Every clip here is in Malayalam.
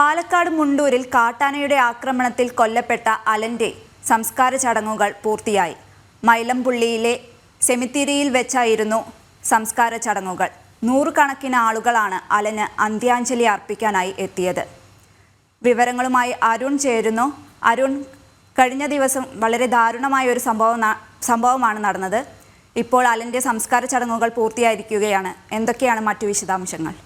പാലക്കാട് മുണ്ടൂരിൽ കാട്ടാനയുടെ ആക്രമണത്തിൽ കൊല്ലപ്പെട്ട അലന്റെ സംസ്കാര ചടങ്ങുകൾ പൂർത്തിയായി. മൈലംപുള്ളിയിലെ സെമിത്തിരിയിൽ വെച്ചായിരുന്നു സംസ്കാര ചടങ്ങുകൾ. നൂറുകണക്കിന് ആളുകളാണ് അലന് അന്ത്യാഞ്ജലി അർപ്പിക്കാനായി എത്തിയത്. വിവരങ്ങളുമായി അരുൺ ചേരുന്നു. അരുൺ കഴിഞ്ഞ ദിവസം വളരെ ദാരുണമായ ഒരു സംഭവം സംഭവമാണ് നടന്നത്. ഇപ്പോൾ അലന്റെ സംസ്കാര ചടങ്ങുകൾ പൂർത്തിയായിരിക്കുകയാണ്. എന്തൊക്കെയാണ് മറ്റു വിശദാംശങ്ങൾ?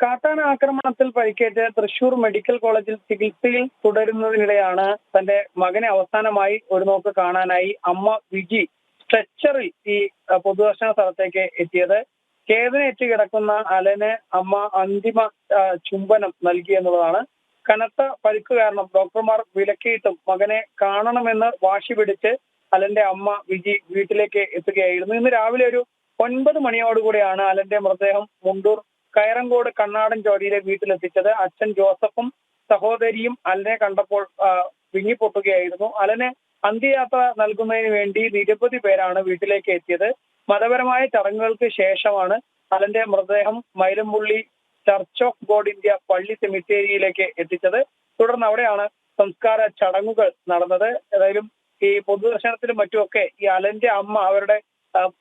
കാട്ടാന ആക്രമണത്തിൽ പരിക്കേറ്റ് തൃശൂർ മെഡിക്കൽ കോളേജിൽ ചികിത്സയിൽ തുടരുന്നതിനിടെയാണ് തന്റെ മകനെ അവസാനമായി ഒരു നോക്ക് കാണാനായി അമ്മ വിജി സ്ട്രെച്ചറിൽ ഈ പൊതുദർശന സ്ഥലത്തേക്ക് എത്തിയത്. കേതനേറ്റ് കിടക്കുന്ന അലന് അമ്മ അന്തിമ ചുംബനം നൽകി എന്നുള്ളതാണ്. കനത്ത പരിക്ക് കാരണം ഡോക്ടർമാർ വിലക്കിയിട്ടും മകനെ കാണണമെന്ന് വാശി പിടിച്ച് അലന്റെ അമ്മ വിജി വീട്ടിലേക്ക് എത്തുകയായിരുന്നു. ഇന്ന് രാവിലെ ഒരു ഒൻപത് മണിയോടുകൂടിയാണ് അലന്റെ മൃതദേഹം മുണ്ടൂർ കയറങ്കോട് കണ്ണാടൻ ജോലിയിലെ വീട്ടിലെത്തിച്ചത് അച്ഛൻ ജോസഫും സഹോദരിയും അലനെ കണ്ടപ്പോൾ വിങ്ങിപ്പൊട്ടുകയായിരുന്നു. അലനെ അന്ത്യയാത്ര നൽകുന്നതിന് വേണ്ടി നിരവധി പേരാണ് വീട്ടിലേക്ക് എത്തിയത്. മതപരമായ ചടങ്ങുകൾക്ക് ശേഷമാണ് അലന്റെ മൃതദേഹം Mylampully church of God India പള്ളി സെമിത്തേരിയിലേക്ക് എത്തിച്ചത്. തുടർന്ന് അവിടെയാണ് സംസ്കാര ചടങ്ങുകൾ നടന്നത്. ഏതായാലും ഈ പൊതുദർശനത്തിലും മറ്റുമൊക്കെ ഈ അലന്റെ അമ്മ അവരുടെ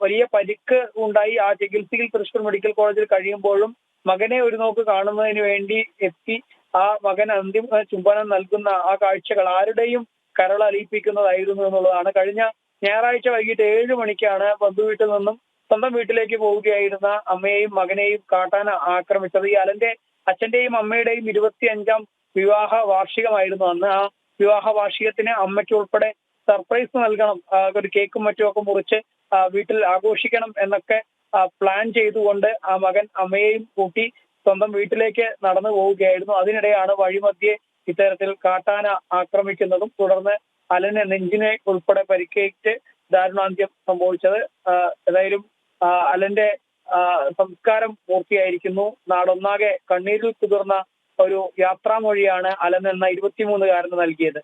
വലിയ പരിക്ക് ഉണ്ടായി. ആ ചികിത്സയിൽ തൃശൂർ മെഡിക്കൽ കോളേജിൽ കഴിയുമ്പോഴും മകനെ ഒരു നോക്ക് കാണുന്നതിന് വേണ്ടി എത്തി ആ മകൻ അന്തിമ ചുംബനം നൽകുന്ന ആ കാഴ്ചകൾ ആരുടെയും കരൾ അലിയിപ്പിക്കുന്നതായിരുന്നു എന്നുള്ളതാണ്. കഴിഞ്ഞ ഞായറാഴ്ച വൈകിട്ട് ഏഴ് മണിക്കാണ് ബന്ധുവീട്ടിൽ നിന്നും സ്വന്തം വീട്ടിലേക്ക് പോവുകയായിരുന്ന അമ്മയെയും മകനെയും കാട്ടാന ആക്രമിച്ചത്. ഈ അലന്റെ അച്ഛന്റെയും അമ്മയുടെയും ഇരുപത്തി അഞ്ചാം വിവാഹ വാർഷികമായിരുന്നു അന്ന്. ആ വിവാഹ വാർഷികത്തിന് അമ്മയ്ക്ക് ഉൾപ്പെടെ സർപ്രൈസ് നൽകണം. ഒരു കേക്കും മറ്റുമൊക്കെ മുറിച്ച് വീട്ടിൽ ആഘോഷിക്കണം എന്നൊക്കെ പ്ലാൻ ചെയ്തുകൊണ്ട് ആ മകൻ അമ്മയെയും കൂട്ടി സ്വന്തം വീട്ടിലേക്ക് നടന്നു പോവുകയായിരുന്നു. അതിനിടെയാണ് വഴിമധ്യേ ഇത്തരത്തിൽ കാട്ടാന ആക്രമിക്കുന്നതും തുടർന്ന് അലന് നെഞ്ചിനെ ഉൾപ്പെടെ പരിക്കേറ്റ് ദാരുണാന്ത്യം സംഭവിച്ചത്. ഏതായാലും അലന്റെ സംസ്കാരം പൂർത്തിയായിരിക്കുന്നു. നാടൊന്നാകെ കണ്ണീരിൽ കുതിർന്ന ഒരു യാത്രാമൊഴിയാണ് അലൻ എന്ന ഇരുപത്തിമൂന്നുകാരന് നൽകിയത്.